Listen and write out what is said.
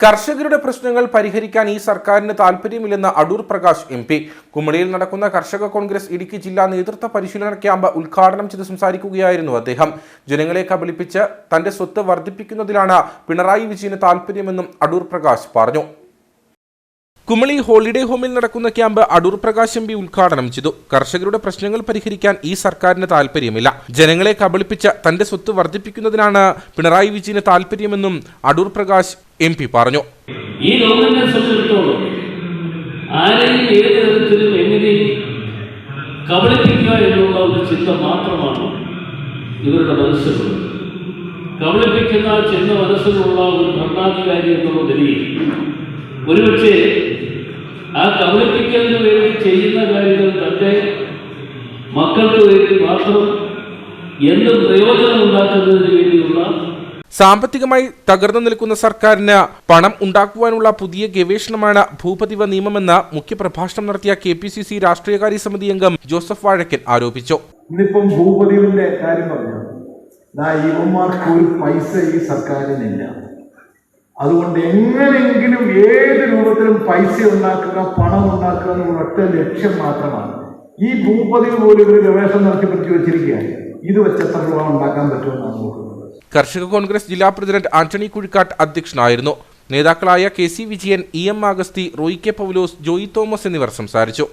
കർഷകരുടെ പ്രശ്നങ്ങൾ പരിഹരിക്കാൻ ഈ സർക്കാരിന് താൽപ്പര്യമില്ലെന്ന് അടൂർ പ്രകാശ് എം പി. കുമളിയിൽ നടക്കുന്ന കർഷക കോൺഗ്രസ് ഇടുക്കി ജില്ലാ നേതൃത്വ പരിശീലന ക്യാമ്പ് ഉദ്ഘാടനം ചെയ്ത് സംസാരിക്കുകയായിരുന്നു അദ്ദേഹം. ജനങ്ങളെ കബളിപ്പിച്ച് തന്റെ സ്വത്ത് വർദ്ധിപ്പിക്കുന്നതിലാണ് പിണറായി വിജയന് താൽപ്പര്യമെന്നും അടൂർ പ്രകാശ് പറഞ്ഞു. കുമളി ഹോളിഡേ ഹോമിൽ നടക്കുന്ന camp Adoor Prakash M P ഉദ്ഘാടനം ചെയ്തു. കർഷകരുടെ പ്രശ്നങ്ങൾ പരിഹരിക്കാൻ ഈ സർക്കാരിന് താല്പര്യമില്ല ജനങ്ങളെ കബളിപ്പിച്ച തന്റെ സ്വത്ത് വർദ്ധിപ്പിക്കുന്നതിനാണ് പിണറായി വിജയന് താല്പര്യമെന്നും അടൂർ പ്രകാശ് എം പി പറഞ്ഞു. ഈ ഗവൺമെന്റിനെ സംബന്ധിച്ചിടത്തോളം ആരെയും ഏത് തരത്തിലും കബളിപ്പിക്കുക എന്നുള്ള ചിന്ത മാത്രമാണ് ഇവരുടെ മനസ്സിലുള്ളത് കബളിപ്പിക്കുന്ന ചിന്ത മനസ്സിലുള്ള ഒരു ഭരണാധികാരി എന്നുള്ള നിലയിൽ ഒരുപക്ഷെ ആ കബളിപ്പിക്കലിന് വേണ്ടി ചെയ്യുന്ന കാര്യങ്ങൾ തന്റെ മക്കൾക്ക് വേണ്ടി മാത്രം എന്ത് പ്രയോജനം ഉണ്ടാക്കുന്നതിന് വേണ്ടിയുള്ള സാമ്പത്തികമായി തകർന്നു നിൽക്കുന്ന സർക്കാരിന് പണം ഉണ്ടാക്കുവാനുള്ള പുതിയ ഗവേഷണമാണ് ഭൂപതിവ നിയമമെന്ന് മുഖ്യപ്രഭാഷണം നടത്തിയ കെ പി സി സി രാഷ്ട്രീയകാര്യ സമിതി അംഗം ജോസഫ് വാഴക്കൻ ആരോപിച്ചു. ഇന്നിപ്പം ഭൂപതിവിന്റെ കാര്യം പറഞ്ഞു? ഇവന്മാർക്ക് ഒരു പൈസ ഈ സർക്കാരിനില്ല. അതുകൊണ്ട് എങ്ങനെയെങ്കിലും ഏത് രൂപത്തിലും പൈസ ഉണ്ടാക്കുക പണം ഉണ്ടാക്കുക എന്നുള്ള ഒറ്റ ലക്ഷ്യം മാത്രമാണ്. ഈ ഭൂപതി പോലും ഇവർ ഗവേഷണം നടത്തി പറ്റി വെച്ചിരിക്കുകയാണ്. ഇത് വെച്ച് എത്ര രൂപ ഉണ്ടാക്കാൻ പറ്റുമെന്നാണ് നോക്കുന്നത്. കർഷക കോൺഗ്രസ് ജില്ലാ പ്രസിഡന്റ് ആന്റണി കുഴിക്കാട്ട് അധ്യക്ഷനായിരുന്നു. നേതാക്കളായ K C Vijayan E M Augusthy Roy K Paulose Joy Thomas എന്നിവർ സംസാരിച്ചു.